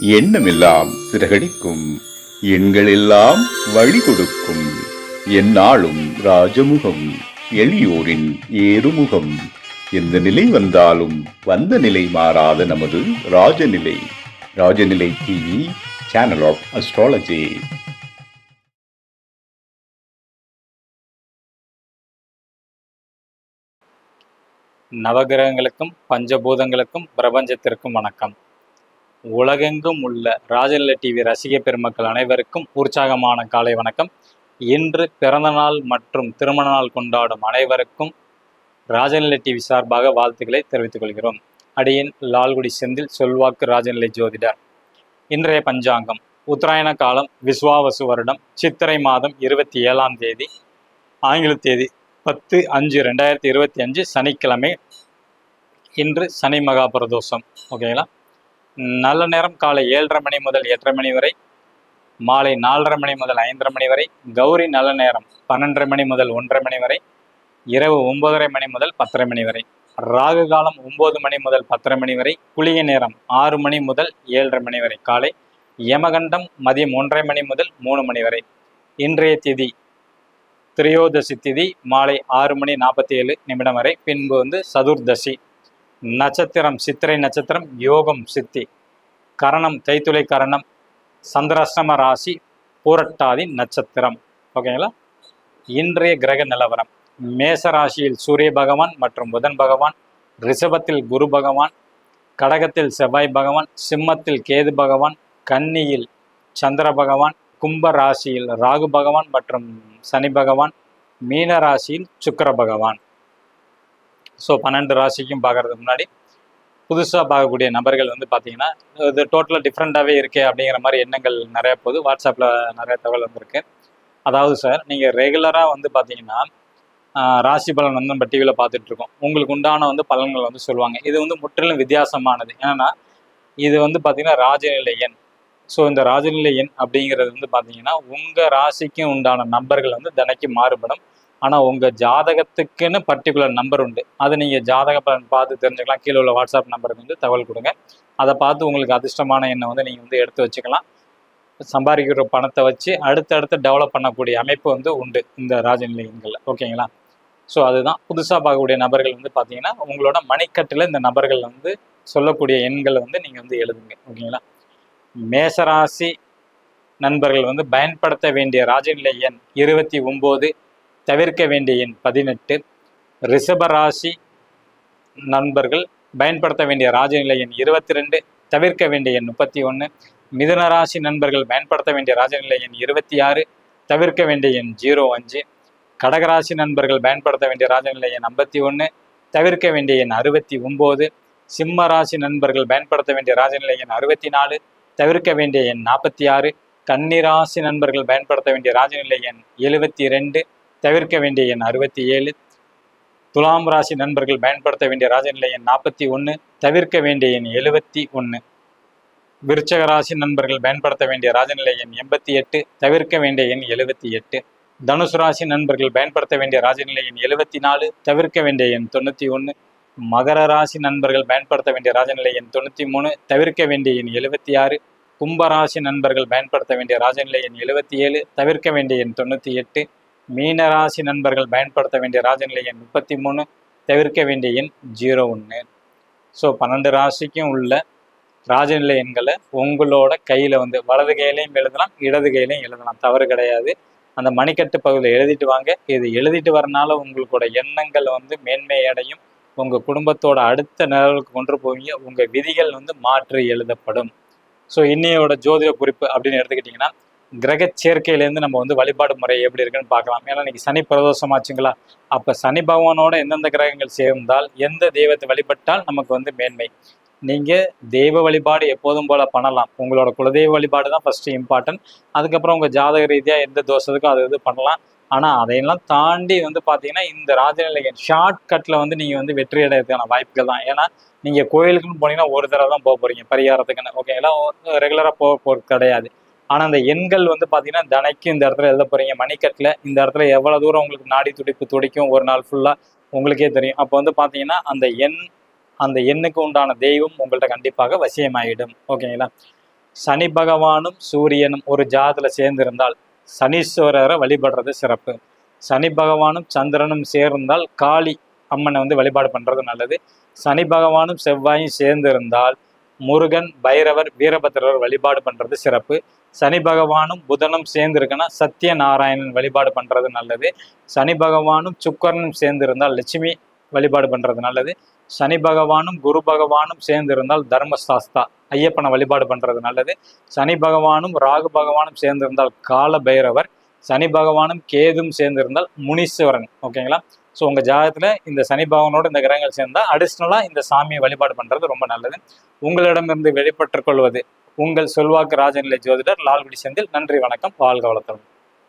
எண்ணமெல்லாம் சிறகடிக்கும். எண்களெல்லாம் வழி கொடுக்கும் எந்நாளும் ராஜமுகம் எளியோரின் ஏறுமுகம். எந்த நிலை வந்தாலும் வந்த நிலை மாறாத நமது Rajanilai. Rajanilai TV channel of astrology நவகிரகங்களுக்கும் பஞ்சபூதங்களுக்கும் பிரபஞ்சத்திற்கும் வணக்கம். உலகெங்கும் உள்ள ராஜநிலை டிவி ரசிக பெருமக்கள் அனைவருக்கும் உற்சாகமான காலை வணக்கம். இன்று பிறந்தநாள் மற்றும் திருமண நாள் கொண்டாடும் அனைவருக்கும் ராஜநிலை டிவி சார்பாக வாழ்த்துக்களை தெரிவித்துக் கொள்கிறோம். அடியின் லால்குடி செந்தில் சொல்வாக்கு ராஜநிலை ஜோதிடர். இன்றைய பஞ்சாங்கம் உத்தராயண காலம் விஸ்வாவசு வருடம் சித்திரை மாதம் இருபத்தி ஏழாம் தேதி ஆங்கில தேதி பத்து அஞ்சு ரெண்டாயிரத்தி இருபத்தி அஞ்சு சனிக்கிழமை இன்று சனி மகா பிரதோஷம் ஓகேங்களா நல்ல நேரம் காலை ஏழரை மணி முதல் எட்டரை மணி வரை மாலை நாலரை மணி முதல் ஐந்தரை மணி வரை கௌரி நல்ல நேரம் பன்னெண்டரை மணி முதல் ஒன்றரை மணி வரை இரவு ஒன்பதரை மணி முதல் பத்தரை மணி வரை ராகு காலம் ஒன்பது மணி முதல் பத்தரை மணி வரை குளிய நேரம் ஆறு மணி முதல் ஏழரை மணி வரை காலை யமகண்டம் மதியம் ஒன்றரை மணி முதல் மூணு மணி வரை. இன்றைய திதி திரையோதசி திதி மாலை ஆறு மணி நாற்பத்தி ஏழு நிமிடம் வரை. பின்பு வந்து சதுர்தசி நட்சத்திரம் சித்திரை நட்சத்திரம் யோகம் சித்தி. கரணம் தைத்துளை கரணம் சந்திராஷ்டம ராசி பூரட்டாதி நட்சத்திரம். ஓகேங்களா? இன்றைய கிரக நிலவரம். மேச ராசியில் சூரிய பகவான் மற்றும் புதன் பகவான் ரிஷபத்தில் குரு பகவான் கடகத்தில் செவ்வாய் பகவான் சிம்மத்தில் கேது பகவான் கன்னியில் சந்திர பகவான் கும்ப ராசியில் ராகு பகவான் மற்றும் சனி பகவான் மீன ராசியில் சுக்கிர பகவான். ஸோ பன்னெண்டு ராசிக்கும் பார்க்கறதுக்கு முன்னாடி புதுசாக பார்க்கக்கூடிய நபர்கள் வந்து பார்த்தீங்கன்னா இது டோட்டலாக டிஃப்ரெண்ட்டாகவே இருக்கே அப்படிங்கிற மாதிரி எண்ணங்கள் நிறைய போகுது. வாட்ஸ்அப்பில் நிறைய தகவல் வந்திருக்கு. அதாவது சார் நீங்கள் ரெகுலராக வந்து பார்த்தீங்கன்னா ராசி பலன் வந்து நம்ம டிவியில் பார்த்துட்ருக்கோம் உங்களுக்கு உண்டான வந்து பலன்கள் வந்து சொல்லுவாங்க. இது வந்து முற்றிலும் வித்தியாசமானது. ஏன்னா இது வந்து பார்த்தீங்கன்னா ராஜநிலை எண். ஸோ இந்த ராஜநிலை எண் அப்படிங்கிறது வந்து பார்த்தீங்கன்னா உங்கள் ராசிக்கு உண்டான நம்பர்கள் வந்து தினைக்கு மாறுபடும். ஆனால் உங்கள் ஜாதகத்துக்குன்னு பர்டிகுலர் நம்பர் உண்டு. அதை நீங்கள் ஜாதக பலன் பார்த்து தெரிஞ்சுக்கலாம். கீழே உள்ள வாட்ஸ்அப் நம்பருக்கு வந்து தகவல் கொடுங்க. அதை பார்த்து உங்களுக்கு அதிர்ஷ்டமான எண்ணை வந்து நீங்கள் வந்து எடுத்து வச்சுக்கலாம். சம்பாதிக்கிற பணத்தை வச்சு அடுத்தடுத்து டெவலப் பண்ணக்கூடிய அமைப்பு வந்து உண்டு இந்த ராஜநிலையங்களில். ஓகேங்களா? ஸோ அதுதான். புதுசாக பார்க்கக்கூடிய நபர்கள் வந்து பார்த்தீங்கன்னா உங்களோட மணிக்கட்டில் இந்த நபர்கள் வந்து சொல்லக்கூடிய எண்களை வந்து நீங்கள் வந்து எழுதுங்க. ஓகேங்களா? மேசராசி நண்பர்கள் வந்து பயன்படுத்த வேண்டிய ராஜநிலை எண் இருபத்தி ஒம்பது. தவிர்க்க வேண்டிய எண் பதினெட்டு. ரிஷபராசி நண்பர்கள் பயன்படுத்த வேண்டிய ராஜநிலை எண் இருபத்தி ரெண்டு தவிர்க்க வேண்டிய எண் முப்பத்தி ஒன்று மிதுனராசி நண்பர்கள் பயன்படுத்த வேண்டிய ராஜநிலை எண் இருபத்தி ஆறு தவிர்க்க வேண்டிய எண் ஜீரோ அஞ்சு. கடகராசி நண்பர்கள் பயன்படுத்த வேண்டிய ராஜநிலை எண் ஐம்பத்தி ஒன்று தவிர்க்க வேண்டிய எண் அறுபத்தி ஒம்பது சிம்ம ராசி நண்பர்கள் பயன்படுத்த வேண்டிய ராஜநிலை எண் அறுபத்தி நாலு தவிர்க்க வேண்டிய எண் நாற்பத்தி ஆறு கன்னிராசி நண்பர்கள் பயன்படுத்த வேண்டிய ராஜநிலை எண் எழுபத்தி ரெண்டு தவிர்க்க வேண்டிய எண் அறுபத்தி ஏழு. துலாம் ராசி நண்பர்கள் பயன்படுத்த வேண்டிய ராஜநிலை எண் நாற்பத்தி ஒன்று. தவிர்க்க வேண்டிய எண் எழுபத்தி ஒன்று. விருச்சக ராசி நண்பர்கள் பயன்படுத்த வேண்டிய ராஜநிலை எண் எண்பத்தி எட்டு. தவிர்க்க வேண்டிய எண் எழுபத்தி எட்டு. தனுசு ராசி நண்பர்கள் பயன்படுத்த வேண்டிய ராஜநிலை எண் எழுபத்தி நாலு. தவிர்க்க வேண்டிய எண் தொண்ணூற்றி ஒன்று. மகர ராசி நண்பர்கள் பயன்படுத்த வேண்டிய ராஜநிலை எண் தொண்ணூற்றி மூணு. தவிர்க்க வேண்டிய எண் எழுபத்தி ஆறு. கும்பராசி நண்பர்கள் பயன்படுத்த வேண்டிய ராஜநிலை எண் எழுபத்தி ஏழு. தவிர்க்க வேண்டிய எண் தொண்ணூற்றி எட்டு. மீன ராசி நண்பர்கள் பயன்படுத்த வேண்டிய ராஜநிலை எண் முப்பத்தி மூணு தவிர்க்க வேண்டிய எண் ஜீரோ ஒன்று. ஸோ பன்னெண்டு ராசிக்கும் உள்ள ராஜநிலை எண்களை உங்களோட கையில் வந்து வலது கையிலையும் எழுதலாம் இடது கையிலையும் எழுதலாம். தவறு கிடையாது. அந்த மணிக்கட்டு பகுதியில் எழுதிட்டு வாங்க. இது எழுதிட்டு வரனால உங்களோட எண்ணங்கள் வந்து மேன்மை அடையும். உங்கள் குடும்பத்தோட அடுத்த நிலவுக்கு கொண்டு போவீங்க. உங்கள் விதிகள் வந்து மாற்றி எழுதப்படும். ஸோ இன்னையோட ஜோதிட குறிப்பு அப்படின்னு எடுத்துக்கிட்டிங்கன்னா கிரக சேர்க்கையிலேருந்து நம்ம வந்து வழிபாடு முறை எப்படி இருக்குன்னு பார்க்கலாம். ஏன்னா இன்னைக்கு சனி பிரதோஷமாச்சுங்களா அப்போ சனி பகவானோட எந்தெந்த கிரகங்கள் சேர்ந்தால் எந்த தெய்வத்தை வழிபட்டால் நமக்கு வந்து மேன்மை? நீங்கள் தெய்வ வழிபாடு எப்போதும் போல பண்ணலாம். உங்களோட குலதெய்வ வழிபாடு தான் ஃபர்ஸ்ட் இம்பார்ட்டன்ட் அதுக்கப்புறம் உங்கள் ஜாதக ரீதியாக எந்த தோஷத்துக்கும் அது இது பண்ணலாம். ஆனால் அதையெல்லாம் தாண்டி வந்து பார்த்தீங்கன்னா இந்த ராஜநிலை ஷார்ட் கட்டில் வந்து நீங்கள் வந்து வெற்றி அடையிறதுக்கான வாய்ப்புகள் தான். ஏன்னா நீங்கள் கோயிலுக்குன்னு போனீங்கன்னா ஒரு தடவை தான் போக போகிறீங்க பரிகாரத்துக்குன்னு. ஓகேங்களா ரெகுலராக போக போகிறது கிடையாது. ஆனால் அந்த எண்கள் வந்து பார்த்தீங்கன்னா தினைக்கும் இந்த இடத்துல எழுத போகிறீங்க மணிக்கட்டில் இந்த இடத்துல எவ்வளோ தூரம் உங்களுக்கு நாடி துடிப்பு துடிக்கும் ஒரு நாள் ஃபுல்லாக உங்களுக்கே தெரியும். அப்போ வந்து பார்த்தீங்கன்னா அந்த எண் அந்த எண்ணுக்கு உண்டான தெய்வம் உங்கள்கிட்ட கண்டிப்பாக வசியமாயிடும். ஓகேங்களா? சனி பகவானும் சூரியனும் ஒரு ஜாதத்தில் சேர்ந்திருந்தால் சனீஸ்வரரை வழிபடுறது சிறப்பு. சனி பகவானும் சந்திரனும் சேர்ந்தால் காளி அம்மனை வந்து வழிபாடு பண்ணுறது நல்லது. சனி பகவானும் செவ்வாயும் சேர்ந்திருந்தால் முருகன் பைரவர் வீரபத்திரர் வழிபாடு பண்ணுறது சிறப்பு. சனி பகவானும் புதனும் சேர்ந்திருக்குன்னா சத்யநாராயணன் வழிபாடு பண்ணுறது நல்லது. சனி பகவானும் சுக்கரனும் சேர்ந்திருந்தால் லட்சுமி வழிபாடு பண்ணுறது நல்லது. சனி பகவானும் குரு பகவானும் சேர்ந்திருந்தால் தர்மசாஸ்தா ஐயப்பனை வழிபாடு பண்ணுறது நல்லது. சனி பகவானும் ராகு பகவானும் சேர்ந்திருந்தால் கால பைரவர் சனி பகவானும் கேதும் சேர்ந்திருந்தால் முனீஸ்வரன் ஓகேங்களா? ஸோ உங்கள் ஜாதகத்தில் இந்த சனி பகவானோட இந்த கிரகங்கள் சேர்ந்தால் அடிஷ்னலாக இந்த சாமியை வழிபாடு பண்ணுறது ரொம்ப நல்லது. உங்களிடமிருந்து வெளிப்பட்டுக் கொள்வது உங்கள் சொல்வாக்கு ராஜநிலை ஜோதிடர் லால்குடி செந்தில். நன்றி வணக்கம். வாழ்க வளத்துடன்